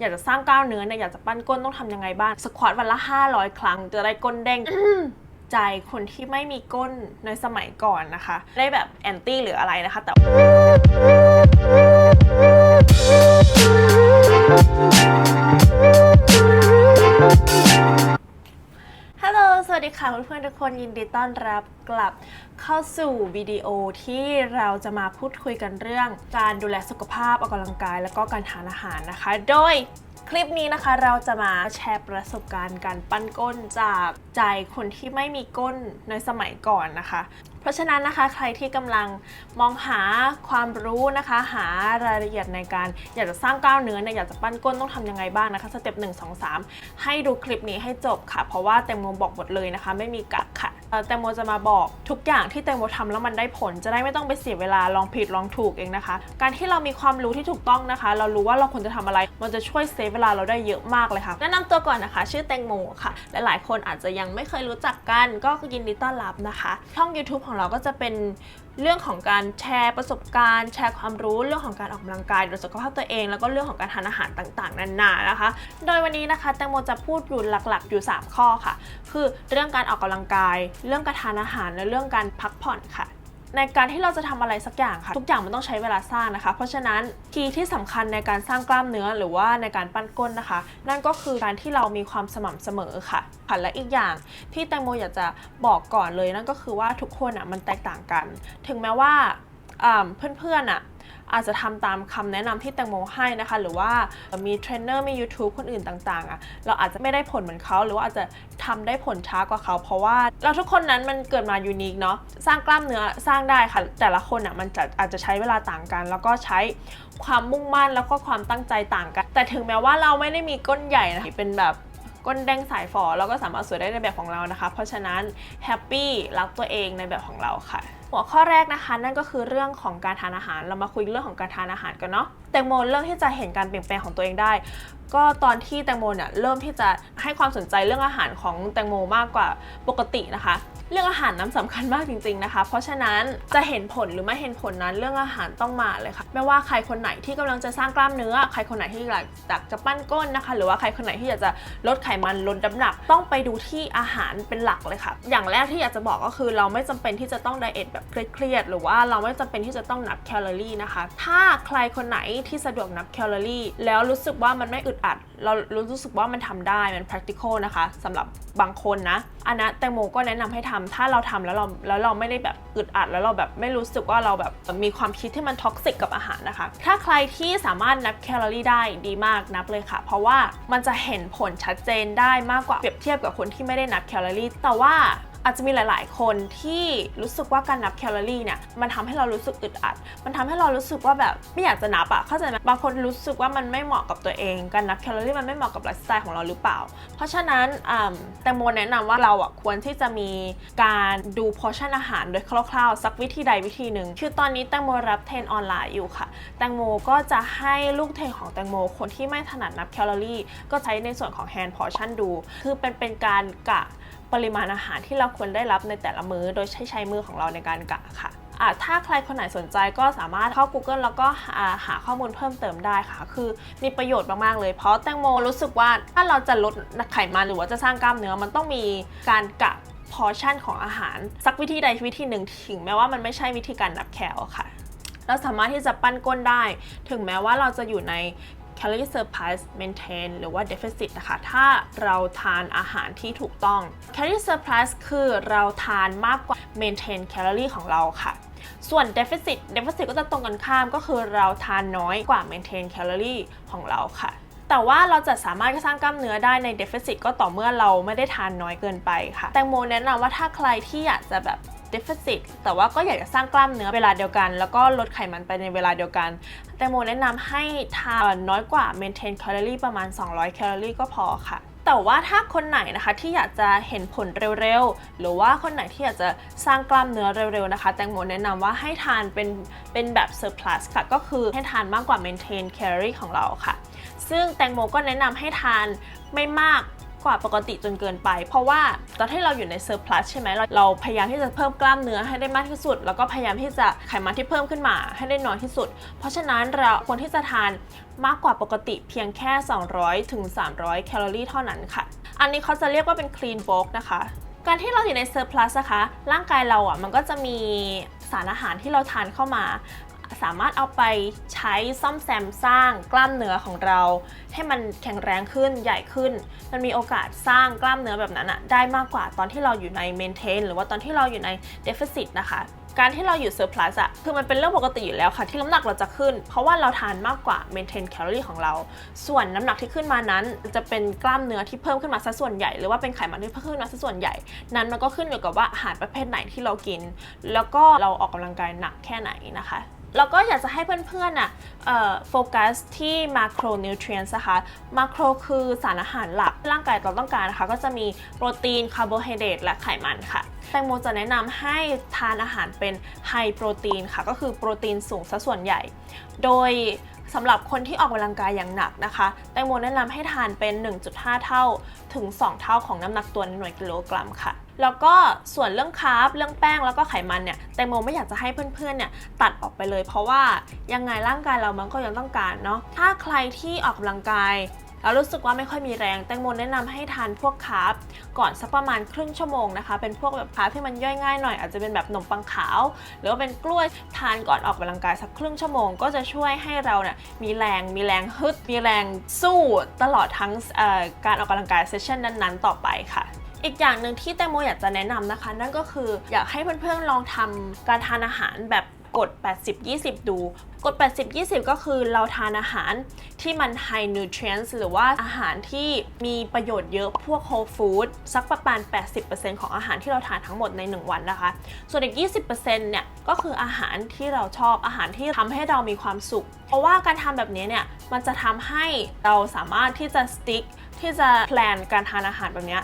อยากจะสร้างกล้ามเนื้อเนี่ยอยากจะปั้นก้นต้องทำยังไงบ้างสควอตวันละ 500 ครั้งจะได้ก้นเด้งใจคนที่ไม่มีก้นในสมัยก่อนนะคะ ได้แบบแอนตี้หรืออะไรนะคะ แต่ฮัลโหลสวัสดีค่ะเพื่อนๆทุกคนยินดีต้อนรับกลับเข้าสู่วิดีโอที่เราจะมาพูดคุยกันเรื่อง การดูแลสุขภาพออกกำลังกาย แล้วก็การทานอาหารนะคะ โดยคลิปนี้นะคะเราจะมาแชร์ประสบการณ์การปั้นก้นจากใจคนที่ไม่มีก้นในสมัยก่อนนะคะ เพราะฉะนั้นนะคะใครที่กำลังมองหาความรู้นะคะ หารายละเอียดในการอยากจะสร้างกล้ามเนื้อเนี่ยอยากจะปั้นก้นต้องทำยังไงบ้างนะคะสเต็ปหนึ่งสองสามให้ดูคลิปนี้ให้จบค่ะ เพราะว่าแตงโมบอกหมดเลยนะคะ ไม่มีกักค่ะแตงโมจะมาบอกทุกอย่างที่แตงโมทำแล้วมันได้ผล จะได้ไม่ต้องไปเสียเวลาลองผิดลองถูกเองนะคะ การที่เรามีความรู้ที่ถูกต้องนะคะ เรารู้ว่าเราควรจะทำอะไร มันจะช่วยเซฟเวลาเราได้เยอะมากเลยค่ะแนะนำตัวก่อนนะคะ ชื่อแตงโมค่ะหลายๆ คนอาจจะยังไม่เคยรู้จักกัน ก็ยินดีต้อนรับนะคะ ช่อง YouTube ของเราก็จะเป็น เรื่องของการแชร์ประสบการณ์ แชร์ความรู้เรื่องของการออกกำลังกายดูสุขภาพตัวเอง แล้วก็เรื่องของการทานอาหารต่างๆนานานะคะ โดยวันนี้นะคะแตงโมจะพูดอยู่หลักๆ อยู่ 3 ข้อค่ะ คือเรื่องการออกกำลังกาย เรื่องการทานอาหารและเรื่องการพักผ่อนค่ะในการที่เราจะทำอะไรสักอย่างค่ะ ทุกอย่างมันต้องใช้เวลาสร้างนะคะ เพราะฉะนั้นคีย์ที่สำคัญในการสร้างกล้ามเนื้อหรือว่าในการปั้นก้นนะคะ นั่นก็คือการที่เรามีความสม่ำเสมอค่ะ ค่ะและอีกอย่างที่แตงโมอยากจะบอกก่อนเลยนั่นก็คือว่าทุกคนอะมันแตกต่างกัน ถึงแม้ว่าเพื่อนๆอะอาจจะทำตามคำแนะนำที่แตงโมให้นะคะ หรือว่ามีเทรนเนอร์มี YouTube คนอื่นต่างๆอะเราอาจจะไม่ได้ผลเหมือนเขา หรือว่าอาจจะทำได้ผลช้ากว่าเขา เพราะว่าเราทุกคนนั้นมันเกิดมายูนิคเนาะสร้างกล้ามเนื้อสร้างได้ค่ะ แต่ละคนอะมันจะอาจจะใช้เวลาต่างกัน แล้วก็ใช้ความมุ่งมั่นแล้วก็ความตั้งใจต่างกัน แต่ถึงแม้ว่าเราไม่ได้มีก้นใหญ่นะเป็นแบบ ก้นแดงสายฝอเราก็สามารถสวยได้ในแบบของเรานะคะ เพราะฉะนั้นแฮปปี้รักตัวเองในแบบของเราค่ะ หัวข้อแรกนะคะ นั่นก็คือเรื่องของการทานอาหาร เรามาคุยเรื่องของการทานอาหารกันเนาะแตงโมเริ่มที่จะเห็นการเปลี่ยนแปลงของตัวเองได้ ก็ตอนที่แตงโมเนี่ยเริ่มที่จะให้ความสนใจเรื่องอาหารของแตงโมมากกว่าปกตินะคะ เรื่องอาหารน้ำสำคัญมากจริงๆนะคะ เพราะฉะนั้นจะเห็นผลหรือไม่เห็นผลนั้นเรื่องอาหารต้องมาเลยค่ะไม่ว่าใครคนไหนที่กำลังจะสร้างกล้ามเนื้อ ใครคนไหนที่อยากจะปั้นก้นนะคะ หรือว่าใครคนไหนที่อยากจะลดไขมันลดน้ำหนักต้องไปดูที่อาหารเป็นหลักเลยค่ะ อย่างแรกที่อยากจะบอกก็คือเราไม่จำเป็นที่จะต้องไดเอทแบบเครียดๆหรือว่าเราไม่จำเป็นที่จะต้องนับแคลอรี่นะคะ ถ้าใครคนไหนที่สะดวกนับแคลอรี่แล้วรู้สึกว่ามันไม่อึดอัด เรารู้สึกว่ามันทำได้มัน practical นะคะสำหรับบางคนนะอันนั้นแตงโมก็แนะนำให้ทำถ้าเราทำแล้วเราแล้วเราไม่ได้แบบอึดอัด แล้วเราแบบไม่รู้สึกว่าเราแบบมีความคิดที่มันท็อกซิกกับอาหารนะคะ ถ้าใครที่สามารถนับแคลอรี่ได้ดีมากนับเลยค่ะ เพราะว่ามันจะเห็นผลชัดเจนได้มากกว่าเปรียบเทียบกับคนที่ไม่ได้นับแคลอรี่แต่ว่า อาจจะมีหลาย ๆ คนที่รู้สึกว่าการนับแคลอรี่เนี่ยมันทำให้เรารู้สึกอึดอัด มันทำให้เรารู้สึกว่าแบบไม่อยากจะนับอะเข้าใจไหมบางคนรู้สึกว่ามันไม่เหมาะกับตัวเอง การนับแคลอรี่มันไม่เหมาะกับไลฟ์สไตล์ของเราหรือเปล่า เพราะฉะนั้นแตงโมแนะนำว่าเราอะควรที่จะมีการดูพอชั่นอาหารโดยคร่าว ๆ สักวิธีใดวิธีหนึ่งคือตอนนี้แตงโมรับเทรนออนไลน์อยู่ค่ะ แตงโมก็จะให้ลูกเทรนของแตงโม คนที่ไม่ถนัดนับแคลอรี่ ก็ใช้ในส่วนของแฮนด์พอชั่นดู คือเป็นเป็นการกะ ปริมาณอาหารที่เราควรได้รับในแต่ละมื้อ โดยใช้ใช้มือของเราในการกะค่ะถ้าใครคนไหนสนใจก็สามารถเข้า Google แล้วก็หาหาข้อมูลเพิ่มเติมได้ค่ะ คือมีประโยชน์มากๆเลย เพราะแตงโมรู้สึกว่าถ้าเราจะลดไขมันหรือว่าจะสร้างกล้ามเนื้อมันต้องมีการกะพอชั่นของอาหาร สักวิธีใดวิธีหนึ่งถึงแม้ว่ามันไม่ใช่วิธีการนับแคลค่ะเราสามารถที่จะปั้นก้นได้ ถึงแม้ว่าเราจะอยู่ใน calorie surplus maintain หรือว่า deficit นะคะถ้าเราทานอาหารที่ถูกต้อง calorie surplus คือเราทานมากกว่า maintain calorie ของเราค่ะ ส่วน deficit deficit ก็จะตรงกันข้ามก็คือเราทานน้อยกว่า maintain calorie ของเราค่ะแต่ว่าเราจะสามารถสร้างกล้ามเนื้อได้ใน deficit ก็ต่อเมื่อเราไม่ได้ทานน้อยเกินไปค่ะ แตงโมแนะนำว่าถ้าใครที่อยากจะแบบ deficit แต่ว่าก็อยากจะสร้างกล้ามเนื้อเวลาเดียวกัน แล้วก็ลดไขมันไปในเวลาเดียวกัน แตงโมแนะนำให้ทานน้อยกว่า maintain calorie ประมาณ 200 แคลอรี่ก็พอค่ะแต่ว่าถ้าคนไหนนะคะที่อยากจะเห็นผลเร็วๆ หรือว่าคนไหนที่อยากจะสร้างกล้ามเนื้อเร็วๆนะคะ แตงโมแนะนำว่าให้ทานเป็นเป็นแบบ surplus ค่ะ ก็คือให้ทานมากกว่า maintain calorie ของเราค่ะ ซึ่งแตงโมก็แนะนำให้ทานไม่มาก กว่าปกติจนเกินไป เพราะว่าตอนที่เราอยู่ในเซอร์พลัสใช่ไหมเราเราพยายามที่จะเพิ่มกล้ามเนื้อให้ได้มากที่สุด แล้วก็พยายามที่จะไขมันที่เพิ่มขึ้นมาให้ได้น้อยที่สุด เพราะฉะนั้นเราควรที่จะทานมากกว่าปกติเพียงแค่ 200ถึง300 แคลอรี่เท่านั้นค่ะ อันนี้เขาจะเรียกว่าเป็น clean bulk นะคะการที่เราอยู่ในเซอร์พลัสนะคะ ร่างกายเราอะมันก็จะมีสารอาหารที่เราทานเข้ามา สามารถเอาไปใช้ซ่อมแซมสร้างกล้ามเนื้อของเรา ให้มันแข็งแรงขึ้นใหญ่ขึ้น มันมีโอกาสสร้างกล้ามเนื้อแบบนั้นอะได้มากกว่าตอนที่เราอยู่ในเมนเทนหรือว่าตอนที่เราอยู่ในเดฟ i ซิตนะคะการที่เราอยู่เซอร์พลัสอะคือมันเป็นเรื่องปกติอยู่แล้วค่ะที่น้ำหนักเราจะขึ้น เพราะว่าเราทานมากกว่าเมนเทนแคลอรี่ของเรา ส่วนน้ำหนักที่ขึ้นมานั้น จะเป็นกล้ามเนื้อที่เพิ่มขึ้นมาซะส่วนใหญ่หรือว่าเป็นไขมันที่เพิ่มขึ้นมาซะส่วนใหญ่ นั้นมันก็ขึ้นอยู่กับว่าอาหารประเภทไหนที่เรากิน แล้วก็เราออกกำลังกายหนักแค่ไหนนะคะ แล้วก็อยากจะให้เพื่อนๆน่ะเอ่อโฟกัสที่มาโครนิวทรีนส์นะคะมาโครคือสารอาหารหลักร่างกายเราต้องการนะคะก็จะมีโปรตีนคาร์โบไฮเดรตและไขมันค่ะแตงโมจะแนะนำให้ทานอาหารเป็นไฮโปรตีนค่ะ ก็คือโปรตีนสูงซะส่วนใหญ่ โดยสำหรับคนที่ออกกำลังกายอย่างหนักนะคะ แตงโมแนะนำให้ทานเป็น 1.5 เท่าถึง 2 เท่าของน้ำหนักตัวในหน่วยกิโลกรัมค่ะ แล้วก็ส่วนเรื่องคาร์บเรื่องแป้งแล้วก็ไขมันเนี่ยแตงโมไม่อยากจะให้เพื่อนๆเนี่ยตัดออกไปเลย เพราะว่ายังไงร่างกายเรามันก็ยังต้องการเนาะถ้าใครที่ออกกำลังกายแล้วรู้สึกว่าไม่ค่อยมีแรง แตงโมแนะนำให้ทานพวกคาร์บก่อนสักประมาณครึ่งชั่วโมงนะคะ เป็นพวกแบบคาร์บที่มันย่อยง่ายหน่อยอาจจะเป็นแบบขนมปังขาว หรือว่าเป็นกล้วยทานก่อนออกกำลังกายสักครึ่งชั่วโมง ก็จะช่วยให้เราเนี่ยมีแรงมีแรงฮึดมีแรงสู้ตลอดทั้งการออกกำลังกายเซสชันนั้นๆ ต่อไปค่ะ อีกอย่างหนึ่งที่แตงโมอยากจะแนะนำนะคะ นั่นก็คืออยากให้เพื่อนๆลองทำการทานอาหารแบบกด 80-20 ดู กด 80-20 ก็คือเราทานอาหารที่มัน high nutrients หรือว่าอาหารที่มีประโยชน์เยอะพวก whole food สักประมาณ 80%ของอาหารที่เราทานทั้งหมดใน 1 วันนะคะ ส่วนอีก 20%เนี่ยก็คืออาหารที่เราชอบอาหารที่ทำให้เรามีความสุข เพราะว่าการทำแบบนี้เนี่ยมันจะทำให้เราสามารถที่จะ stick ที่จะแพลนการทานอาหารแบบเนี้ย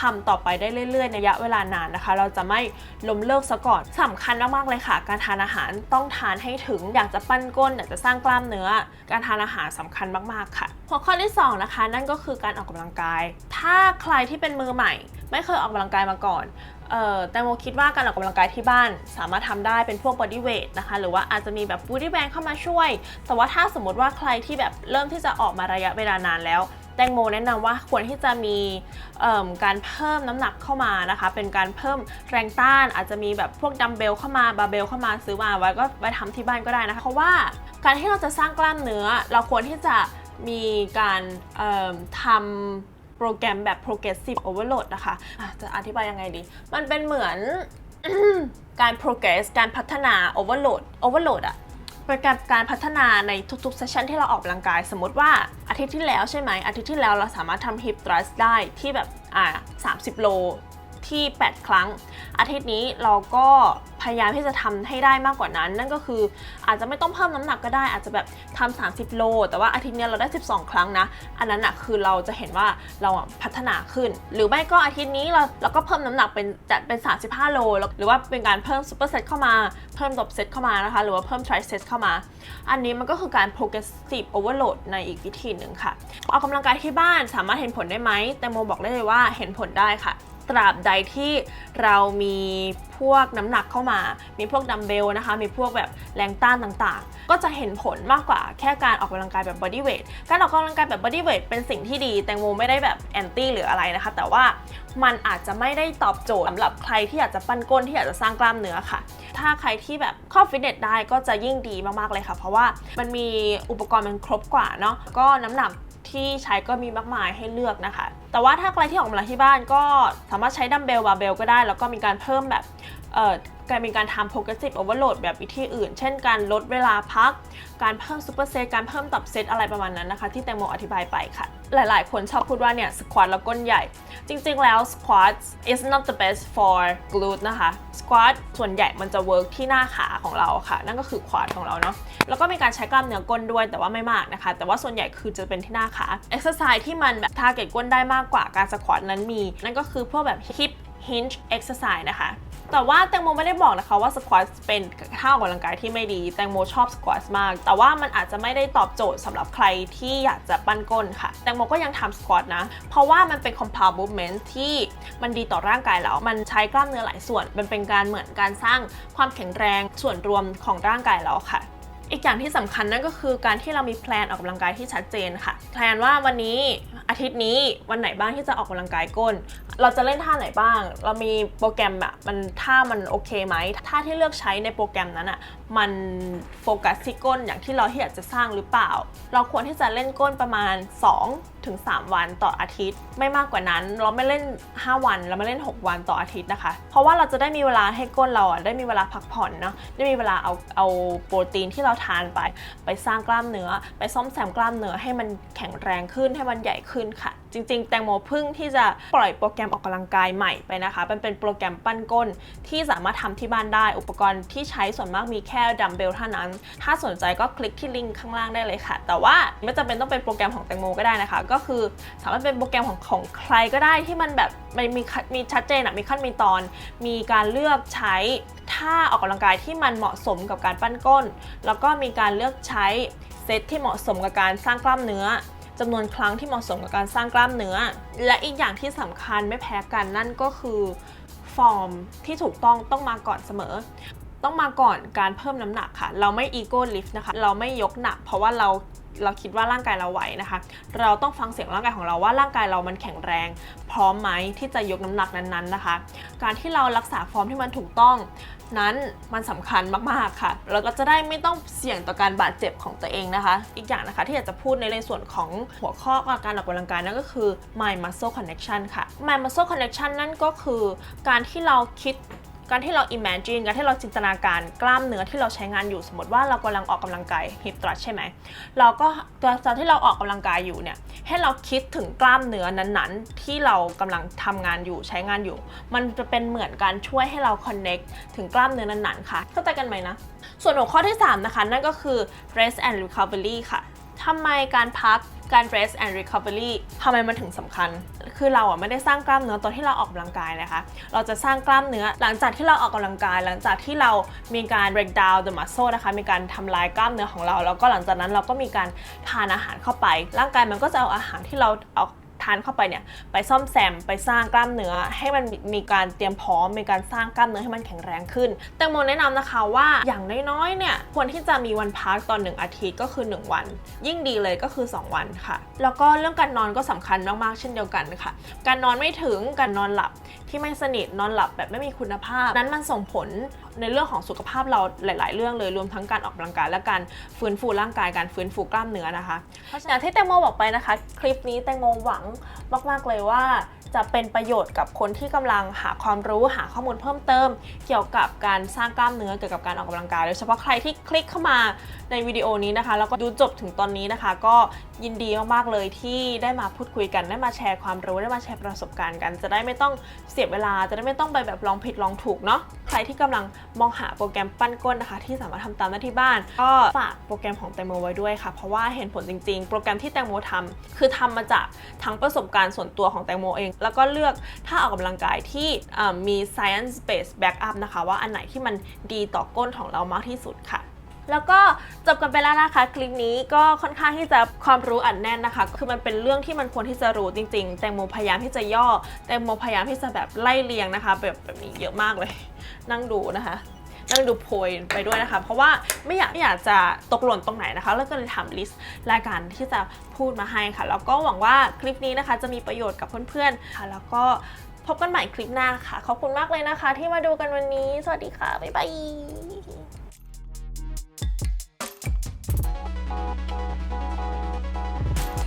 ทำต่อไปได้เรื่อยๆในระยะเวลานานนะคะ เราจะไม่ล้มเลิกซะก่อนสำคัญมากๆเลยค่ะ การทานอาหารต้องทานให้ถึงอยากจะปั้นก้นอยากจะสร้างกล้ามเนื้อ การทานอาหารสำคัญมากๆค่ะหัวข้อที่สองนะคะนั่นก็คือการออกกำลังกาย ถ้าใครที่เป็นมือใหม่ ไม่เคยออกกำลังกายมาก่อนเอ่อแตงโมคิดว่าการออกกำลังกายที่บ้านสามารถทำได้เป็นพวก body weight นะคะ หรือว่าอาจจะมีแบบ body band เข้ามาช่วย แต่ว่าถ้าสมมติว่าใครที่แบบเริ่มที่จะออกมาระยะเวลานานแล้ว แตงโมแนะนำว่าควรที่จะมีการเพิ่มน้ำหนักเข้ามานะคะ เป็นการเพิ่มแรงต้าน อาจจะมีแบบพวกดัมเบลเข้ามาบาร์เบลเข้ามาซื้อมาไว้ก็ไปทำที่บ้านก็ได้นะคะเพราะว่าการที่เราจะสร้างกล้ามเนื้อ เราควรที่จะมีการทำโปรแกรมแบบ progressive overload นะคะะจะอธิบายยังไงดี มันเป็นเหมือนการ progress การพัฒนา overload overload อะ เป็นการการพัฒนาในทุกๆเซสชันที่เราออกกำลังกาย สมมติว่าอาทิตย์ที่แล้วใช่ไหมอาทิตย์ที่แล้วเราสามารถทำฮิปทรัสได้ที่แบบอ่า30 โล ที่ 8 ครั้ง อาทิตย์นี้เราก็พยายามที่จะทำให้ได้มากกว่านั้น นั่นก็คืออาจจะไม่ต้องเพิ่มน้ำหนักก็ได้ อาจจะแบบทำ30 โล แต่ว่าอาทิตย์นี้เราได้ 12 ครั้งนะ อันนั้นอะคือเราจะเห็นว่าเราพัฒนาขึ้น หรือไม่ก็อาทิตย์นี้เราเราก็เพิ่มน้ำหนักเป็นจัดเป็น 35 โลแล้วหรือว่าเป็นการเพิ่มซูเปอร์เซตเข้ามา เพิ่มดบเซตเข้ามานะคะ หรือว่าเพิ่มทริเซตเข้ามา อันนี้มันก็คือการ progressive overload ในอีกวิธีหนึ่งค่ะ ออกกำลังกายที่บ้านสามารถเห็นผลได้ไหม แต่โมบอกได้เลยว่าเห็นผลได้ค่ะ ตราบใดที่เรามีพวกน้ำหนักเข้ามา มีพวกดัมเบลนะคะ มีพวกแบบแรงต้านต่างๆ ก็จะเห็นผลมากกว่าแค่การออกกำลังกายแบบ body weight การออกกำลังกายแบบ body weight เป็นสิ่งที่ดี แตงโมไม่ได้แบบแอนตี้หรืออะไรนะคะ แต่ว่ามันอาจจะไม่ได้ตอบโจทย์สำหรับใครที่อยากจะปั้นก้นที่อยากจะสร้างกล้ามเนื้อค่ะ ถ้าใครที่แบบเข้าฟิตเนสได้ก็จะยิ่งดีมากๆเลยค่ะ เพราะว่ามันมีอุปกรณ์มันครบกว่าเนาะ ก็น้ำหนัก ที่ใช้ก็มีมากมายให้เลือกนะคะ แต่ว่าถ้าใครที่ออกกำลังที่บ้านก็สามารถใช้ดัมเบลบาร์เบลก็ได้ แล้วก็มีการเพิ่มแบบ เอ่อการมีการทำ progressive overload แบบวิธีอื่น เช่นการลดเวลาพัก การเพิ่มซูเปอร์เซตการเพิ่มตับเซตอะไรประมาณนั้นนะคะ ที่แตงโมอธิบายไปค่ะ หลายๆ คนชอบพูดว่าเนี่ยสควอตแล้วก้นใหญ่ จริงๆแล้ว squat is not the best for glute นะคะ squat ส่วนใหญ่มันจะ work ที่หน้าขาของเราค่ะ นั่นก็คือ quad ของเราเนาะแล้วก็มีการใช้กล้ามเนื้อก้นด้วยแต่ว่าไม่มากนะคะ แต่ว่าส่วนใหญ่คือจะเป็นที่หน้าขา exercise ที่มันแบบ target ก้นได้มากกว่าการ squat นั้นมี นั่นก็คือพวกแบบ hip hinge exercise นะคะ แต่ว่าแตงโมไม่ได้บอกนะคะว่าสควอชเป็นท่าออกกำลังกายที่ไม่ดี แตงโมชอบสควอชมาก แต่ว่ามันอาจจะไม่ได้ตอบโจทย์สำหรับใครที่อยากจะปั้นก้นค่ะ แตงโมก็ยังทำสควอชนะ เพราะว่ามันเป็น compound movement ที่มันดีต่อร่างกายแล้ว มันใช้กล้ามเนื้อหลายส่วน มันเป็นการเหมือนการสร้างความแข็งแรงส่วนรวมของร่างกายเราค่ะอีกอย่างที่สำคัญนั่นก็คือการที่เรามีแพลนออกกำลังกายที่ชัดเจนค่ะ แพลนว่าวันนี้ อาทิตย์นี้วันไหนบ้างที่จะออกกำลังกายก้น เราจะเล่นท่าไหนบ้าง เรามีโปรแกรมแบบมันท่ามันโอเคไหมท่าที่เลือกใช้ในโปรแกรมนั้นอะ่ะมันโฟกัสที่ก้นอย่างที่เราที่อยากจะสร้างหรือเปล่า เราควรที่จะเล่นก้นประมาณ 2 ถึง 3 วันต่ออาทิตย์ ไม่มากกว่านั้น เราไม่เล่น 5 วันเราไม่เล่น 6 วันต่ออาทิตย์นะคะ เพราะว่าเราจะได้มีเวลาให้ก้นเราอะได้มีเวลาพักผ่อนเนาะได้มีเวลาเอาเอาโปรตีนที่เราทานไป ไปสร้างกล้ามเนื้อ ไปซ่อมแซมกล้ามเนื้อให้มันแข็งแรงขึ้นให้มันใหญ่ขึ้นค่ะจริง ๆ แตงโมเพึ่งที่จะปล่อยโปรแกรมออกกำลังกายใหม่ไปนะคะมันเป็นโปรแกรมปั้นก้นที่สามารถทำที่บ้านได้ อุปกรณ์ที่ใช้ส่วนมากมีแค่ดัมเบลเท่านั้น ถ้าสนใจก็คลิกที่ลิงก์ข้างล่างได้เลยค่ะ แต่ว่าไม่จำเป็นต้องเป็นโปรแกรมของแตงโมก็ได้นะคะ ก็คือสามารถเป็นโปรแกรมของของใครก็ได้ที่มันแบบมันมีมีชัดเจนอะมีขั้นมีตอน มีการเลือกใช้ท่าออกกำลังกายที่มันเหมาะสมกับการปั้นก้น แล้วก็มีการเลือกใช้เซตที่เหมาะสมกับการสร้างกล้ามเนื้อ จำนวนครั้งที่เหมาะสมกับการสร้างกล้ามเนื้อ และอีกอย่างที่สำคัญไม่แพ้กันนั่นก็คือฟอร์มที่ถูกต้องต้องมาก่อนเสมอ ต้องมาก่อนการเพิ่มน้ำหนักค่ะ เราไม่อีโก้ลิฟต์นะคะ เราไม่ยกหนัก เพราะว่าเรา เราคิดว่าร่างกายเราไหวนะคะ เราต้องฟังเสียงร่างกายของเราว่าร่างกายเรามันแข็งแรง พร้อมไหมที่จะยกน้ำหนักนั้นๆนะคะ การที่เรารักษาฟอร์มที่มันถูกต้องนั้นมันสำคัญมากๆค่ะ เราก็จะได้ไม่ต้องเสี่ยงต่อการบาดเจ็บของตัวเองนะคะ อีกอย่างนะคะที่อยากจะพูดในในส่วนของหัวข้อการออกกำลังกายนั่นก็คือ mind muscle connection ค่ะ mind muscle connection นั่นก็คือการที่เราคิด การที่เรา imagine การที่เราจินตนาการกล้ามเนื้อที่เราใช้งานอยู่สมมติว่าเรากำลังออกกำลังกาย hip thrust ใช่ไหมเราก็ตอนที่เราออกกำลังกายอยู่เนี่ยให้เราคิดถึงกล้ามเนื้อนั้นๆ ที่เรากำลังทำงานอยู่ใช้งานอยู่ มันจะเป็นเหมือนการช่วยให้เรา connect ถึงกล้ามเนื้อนั้นๆค่ะ เข้าใจกันไหมนะ ส่วนหัวข้อที่ 3 นะคะ นั่นก็คือ rest and recovery ค่ะทำไมการพัก การ rest and recovery ทำไมมันถึงสำคัญ คือเราอะไม่ได้สร้างกล้ามเนื้อตอนที่เราออกกำลังกายนะคะ เราจะสร้างกล้ามเนื้อหลังจากที่เราออกกำลังกาย หลังจากที่เรามีการ break down the muscle นะคะ มีการทำลายกล้ามเนื้อของเรา แล้วก็หลังจากนั้นเราก็มีการทานอาหารเข้าไป ร่างกายมันก็จะเอาอาหารที่เราเอา ทานเข้าไปเนี่ยไปซ่อมแซมไปสร้างกล้ามเนื้อ ให้มันมีการเตรียมพร้อมมีการสร้างกล้ามเนื้อให้มันแข็งแรงขึ้น แตงโมแนะนำนะคะว่าอย่างน้อยๆเนี่ยควรที่จะมีวันพักตอนหนึ่งอาทิตย์ก็คือ 1 วัน ยิ่งดีเลยก็คือ 2 วันค่ะ แล้วก็เรื่องการนอนก็สำคัญมากๆเช่นเดียวกันค่ะ การนอนไม่ถึงการนอนหลับที่ไม่สนิทนอนหลับแบบไม่มีคุณภาพ นั้นมันส่งผลในเรื่องของสุขภาพเราหลาย ๆ เรื่องเลยรวมทั้งการออกกำลังกายและการฟื้นฟูร่างกายการฟื้นฟูกล้ามเนื้อนะคะอย่างที่แตงโมบอกไปนะคะ คลิปนี้แตงโมหวังมาก ๆ เลยว่าจะเป็นประโยชน์กับคนที่กำลังหาความรู้หาข้อมูลเพิ่มเติม เกี่ยวกับการสร้างกล้ามเนื้อเกี่ยวกับการออกกำลังกายโดยเฉพาะใครที่คลิกเข้ามาในวิดีโอนี้นะคะ แล้วก็ดูจบถึงตอนนี้นะคะ ก็ยินดีมากๆเลยที่ได้มาพูดคุยกันได้มาแชร์ความรู้ได้มาแชร์ประสบการณ์กัน จะได้ไม่ต้องเสียเวลาจะได้ไม่ต้องไปแบบลองผิดลองถูกเนาะใครที่กำลังมองหาโปรแกรมปั้นก้นนะคะ ที่สามารถทำตามได้ที่บ้าน ก็ฝากโปรแกรมของแตงโมไว้ด้วยค่ะเพราะว่าเห็นผลจริง ๆ โปรแกรมที่แตงโมทำคือทำมาจากทั้งประประสบการณ์ส่วนตัวของแตงโมเอง แล้วก็เลือกถ้าออกกำลังกายที่มี science based backup นะคะว่าอันไหนที่มันดีต่อก้นของเรามากที่สุดค่ะแล้วก็จบกันไปแล้วนะคะ คลิปนี้ก็ค่อนข้างที่จะความรู้อัดแน่นนะคะ คือมันเป็นเรื่องที่มันควรที่จะรู้จริงๆ แตงโมพยายามที่จะย่อ แตงโมพยายามที่จะแบบไล่เรียงนะคะ แบบแบบนี้เยอะมากเลย นั่งดูนะคะ นั่งดูโพยไปด้วยนะคะ เพราะว่าไม่อยากไม่อยากจะตกหล่นตรงไหนนะคะ แล้วก็เลยทำลิสต์รายการที่จะพูดมาให้ค่ะ แล้วก็หวังว่าคลิปนี้นะคะจะมีประโยชน์กับเพื่อนๆค่ะ แล้วก็พบกันใหม่คลิปหน้าค่ะ ขอบคุณมากเลยนะคะ ที่มาดูกันวันนี้ สวัสดีค่ะ บ๊ายบาย